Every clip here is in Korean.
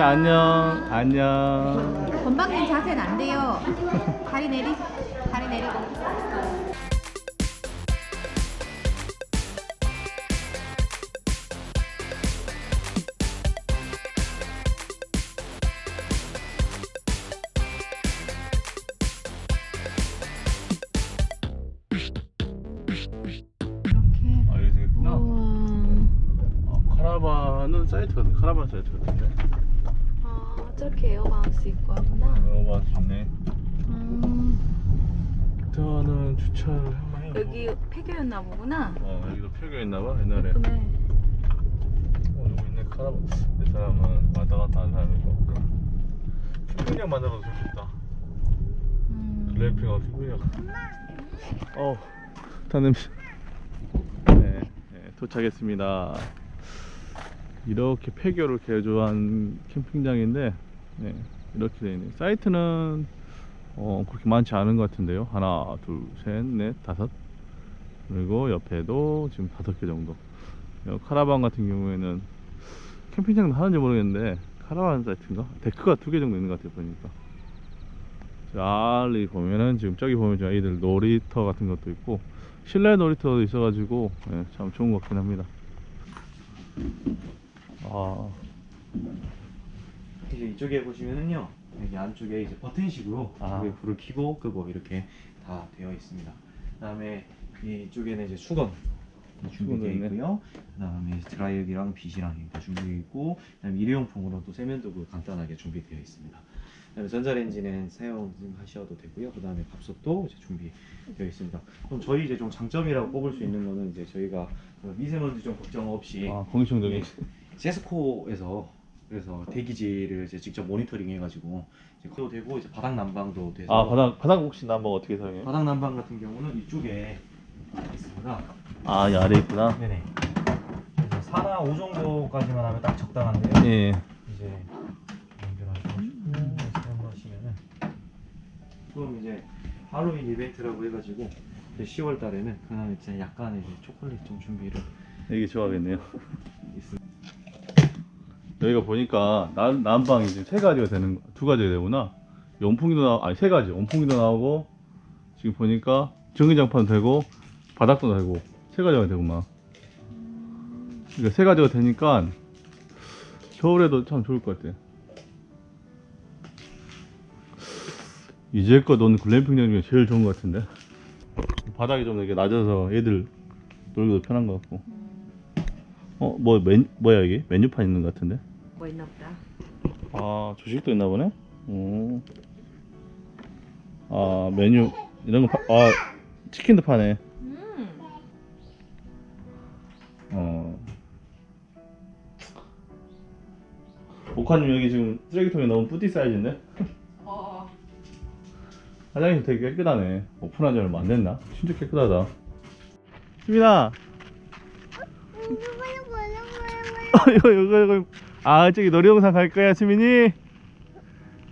수민이 안녕. 안녕. 건방진 자세는 안 돼요. 다리 내리, 다리 내리고. 이렇게. 아 여기 되겠구나. 우와. 아, 카라반은 사이트거든. 카라반 사이트 같은 저렇게 에어바운스 있고 하구나. 어, 맞 좋네. 음, 저는 주차를 한번 해요. 여기 폐교였나 보구나. 어 여기도 폐교했나봐 옛날에. 예쁘네. 어 누구 있네 카라반. 이 사람은 왔다 갔다 하는 사람인 것 같고. 캠핑장 만들어도 좋겠다. 음. 글램핑하고 캠핑장. 어, 탄 냄새. 네, 네, 도착했습니다. 이렇게 폐교를 개조한 캠핑장인데, 네, 이렇게 되어 있네요. 사이트는 어, 그렇게 많지 않은 것 같은데요. 하나, 둘, 셋, 넷, 다섯. 그리고 옆에도 지금 다섯 개 정도. 어, 카라반 같은 경우에는 캠핑장도 하는지 모르겠는데, 카라반 사이트인가? 데크가 두 개 정도 있는 것 같아요, 보니까. 빨리 보면은 지금 저기 보면 지금 아이들 놀이터 같은 것도 있고 실내 놀이터도 있어가지고 예, 참 좋은 것 같긴 합니다. 아, 이제 이쪽에 보시면은요 여기 안쪽에 이제 버튼식으로 아. 여기 불을 켜고 끄고 이렇게 다 되어 있습니다. 그다음에 이쪽에는 이제 수건 준비되어. 있고요. 그다음에 드라이기랑 빗이랑 이렇게 준비되어 있고 그다음에 일회용품으로 또 세면도구 간단하게 준비되어 있습니다. 그다음에 전자레인지는 사용하셔도 되고요. 그다음에 밥솥도 이제 준비되어 있습니다. 그럼 저희 이제 좀 장점이라고 꼽을 수 있는 거는 이제 저희가 그 미세먼지 좀 걱정 없이 아 공기청정기. 세스코에서 그래서 대기질을 이제 직접 모니터링 해가지고 이제 그도 되고 이제 바닥 난방도 돼서 아 바닥 바닥 혹시 난방 어떻게 사용해요? 바닥 난방 같은 경우는 이쪽에 있습니다. 아, 이 아래 있구나. 네네. 그래서 4나 5 정도까지만 하면 딱 적당한데요. 예. 이제 연결하셔가지고 사용하시면은 그럼 이제 할로윈 이벤트라고 해가지고 이제 10월 달에는 그날 이제 약간의 이제 초콜릿 좀 준비를 이게 좋아하겠네요. 있습니다. 여기가 보니까 난, 난방이 지금 세 가지가 되는 거- 두 가지가 되구나. 온풍기도 나 아니 세 가지. 온풍기도 나오고 지금 보니까 전기장판도 되고 바닥도 되고 세 가지가 되구만. 그러니까 세 가지가 되니까 겨울에도 참 좋을 것 같아. 이제껏 논 글램핑장 중에 제일 좋은 것 같은데. 바닥이 좀 이렇게 낮아서 애들 놀기도 편한 것 같고. 어, 뭐, 메, 뭐야, 이게? 메뉴판 있는 것 같은데? 뭐 있나 보다. 아, 조식도 있나 보네? 오. 아, 메뉴, 이런 거, 파, 아, 치킨도 파네. 음. 어. 목화님 여기 지금 쓰레기통이 너무 뿌띠 사이즈인데? 어. 화장실 되게 깨끗하네. 오픈한 지 얼마 안 됐나? 진짜 깨끗하다. 수민아! 이거, 이거, 이거. 아, 저기 놀이동산 갈 거야, 수민이?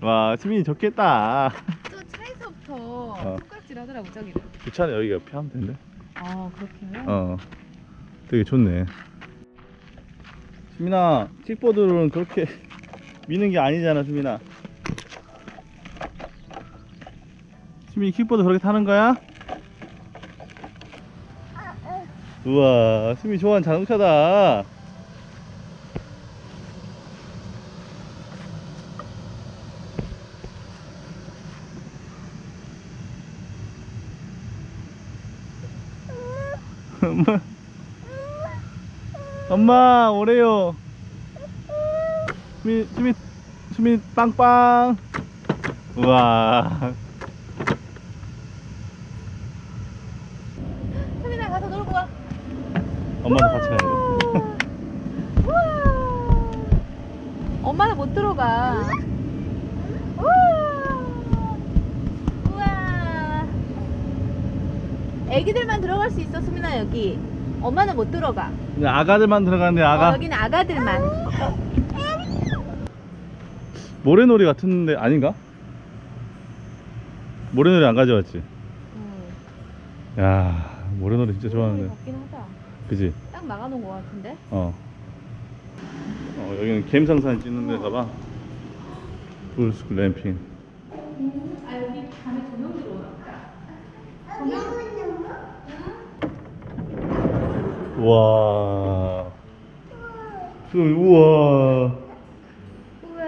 와, 수민이 좋겠다. 저 차에서부터 어. 손가락질 하더라고 저기는. 괜찮아, 여기 옆에 하면 된대. 아 그렇게요? 어. 되게 좋네. 수민아, 킥보드는 그렇게 미는 게 아니잖아, 수민아. 수민이 킥보드 그렇게 타는 거야? 우와, 수민이 좋아하는 자동차다. 엄마. 엄마 오래요. 수민 수민 수민 빵빵. 우와. 수민아 가서 놀고 와. 엄마도 같이 가야 돼. 우와. 엄마는 못 들어가. 우와. 우와. 애기들만 들어갈 수 있어 수민아 여기. 엄마는 못 들어가. 그냥 아가들만 들어가는데 어, 아가 여기는 아가들만. 모래놀이 같은데 아닌가? 모래놀이 안 가져왔지? 음. 야 모래놀이 진짜 좋아하는데 같긴 하다. 그지? 딱 막아놓은 것 같은데. 어. 어 여기는 갬성산 찍는 데가 봐 불스 글램핑 아 여기 밤에 조명 들어오나 보다. 우 와좀 우와 우와.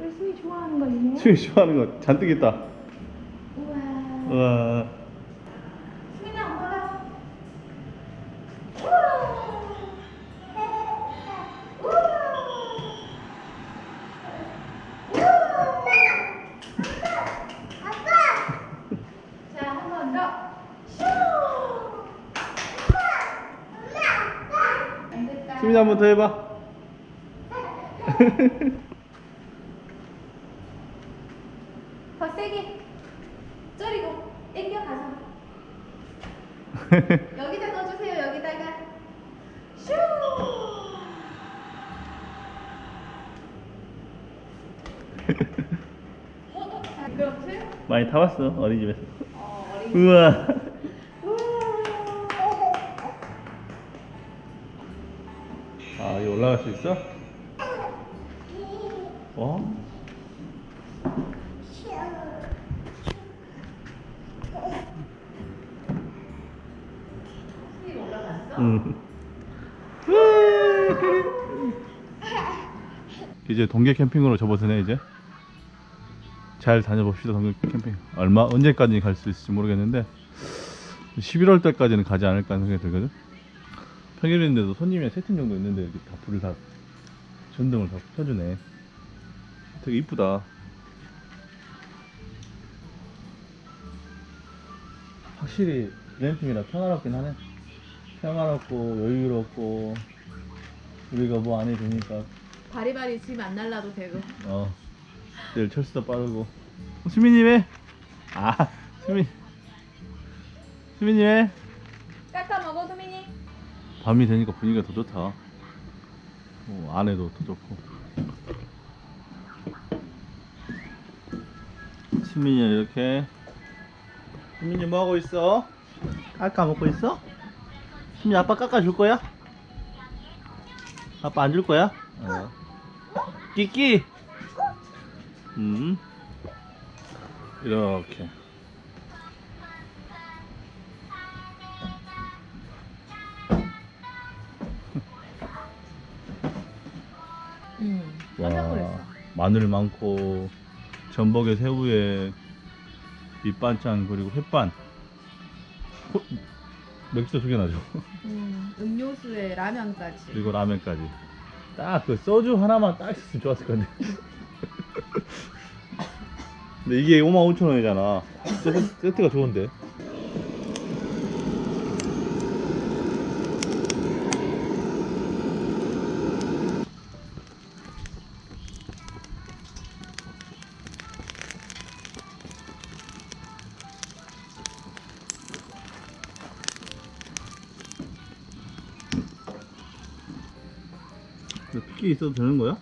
열심히 좋아하는 거 있네. 수이 좋아하는 거 잔뜩 있다 우와. 우와 수민아 엄마가. 자, 한 번 더. 슈! 안 됐다. 수민이 한번 더 해봐 더 세게. 쪼리고 당겨 가서. 여기다 넣어주세요. 여기다가. 슈! 자, 그렇지? 많이 타봤어 어린이집에서 어, 어린. 우와 올라갈 수 있어? 어? 이제 동계 캠핑으로 접어드네 이제 잘 다녀봅시다 동계 캠핑 얼마 언제까지 갈 수 있을지 모르겠는데 11월 달까지는 가지 않을까 생각이 들거든 평일인데도 손님이 세 팀 정도 있는데 이렇게 다 불을 다 전등을 다 켜주네 되게 이쁘다 확실히 글램핑이라 평화롭긴 하네 평화롭고 여유롭고 우리가 뭐 안 해도 되니까 바리바리 짐안 날라도 되고. 어 내일 철수도 빠르고 어, 수민이 왜? 아 수민 수민이 왜? 깎아 먹어, 수민이. 밤이 되니까 분위기가 더 좋다 어, 안에도 더 좋고 수민이 이렇게 수민이 뭐 하고 있어? 깎아 먹고 있어? 수민이 아빠 깎아줄 거야? 아빠 안 줄 거야? 어. 끼끼 음 이렇게 마늘 많고 전복에 새우에 밑반찬 그리고 햇반. 호- 맥주 두개 나죠? 음, 음료수에 라면까지. 그리고 라면까지. 딱 그 소주 하나만 딱 있었으면 좋았을 건데. 근데 이게 55,000원이잖아. 진짜 세- 세트가 좋은데 핏기 있어도 되는 거야?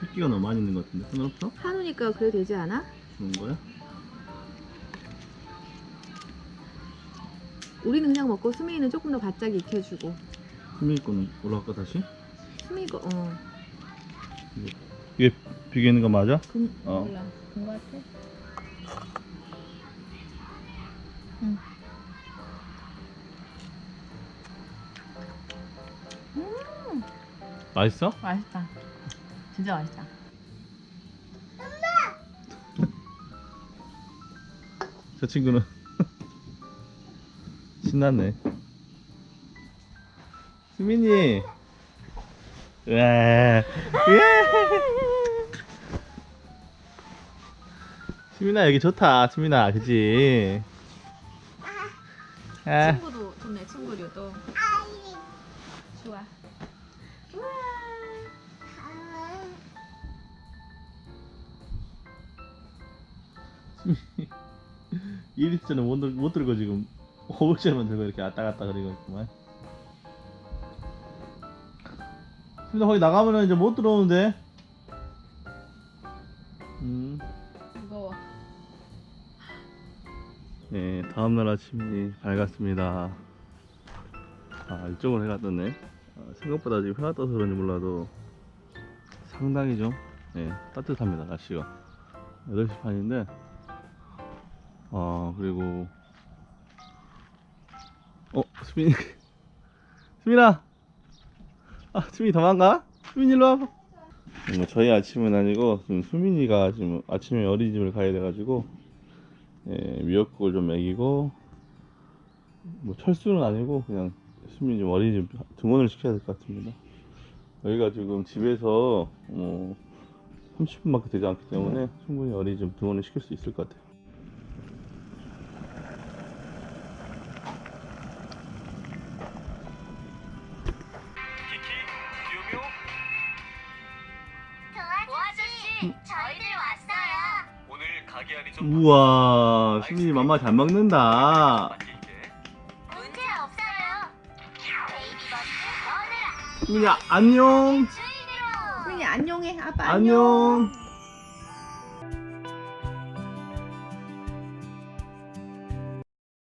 핏기가 너무 많이 있는 것 같은데 상관없어? 한우니까 그래 되지 않아? 좋은 거야? 우리는 그냥 먹고 수민이는 조금 더 바짝 익혀주고. 수민이 거는 올라갈까 다시? 수민이 거, 어. 이게 비계 있는 거 맞아? 금, 어. 몰라. 금거 같아? 맛있어? 맛있다. 진짜 맛있다. 저 친구는 신났네. 수민이. 와. 예. 수민아 여기 좋다. 수민아 그지? 아. 친구도 좋네, 친구류도. 좋아. 1리터는 못, 들, 못 들고 지금 5억짜리만 들고 이렇게 왔다 갔다 그리고 있구만. 근데 거기 나가면은 이제 못 들어오는데. 음. 무거워. 네 다음날 아침이 밝았습니다. 아 이쪽으로 해가 떴네. 아, 생각보다 지금 해가 떠서 그런지 몰라도 상당히 좀 네, 따뜻합니다 날씨가. 8시 반인데 아, 그리고, 어, 수민이, 수민아! 아, 수민이 도망가? 수민이 일로 와봐. 뭐 저희 아침은 아니고, 지금 수민이가 지금 아침에 어린이집을 가야 돼가지고, 예, 미역국을 좀 먹이고 뭐 철수는 아니고 그냥 수민이 좀 어린이집 등원을 시켜야 될 것 같습니다. 여기가 지금 집에서 뭐 30분밖에 되지 않기 때문에 충분히 어린이집 등원을 시킬 수 있을 것 같아요. 저씨, 저희들 왔어요. 오늘 가게 안이 좀 우와, 수민이 맘마 잘 먹는다. 바뀔게. 문제 없어요. 베이비 버스 오늘아 수민이 안녕. 주인으로. 수민이 안녕해. 아빠 안녕.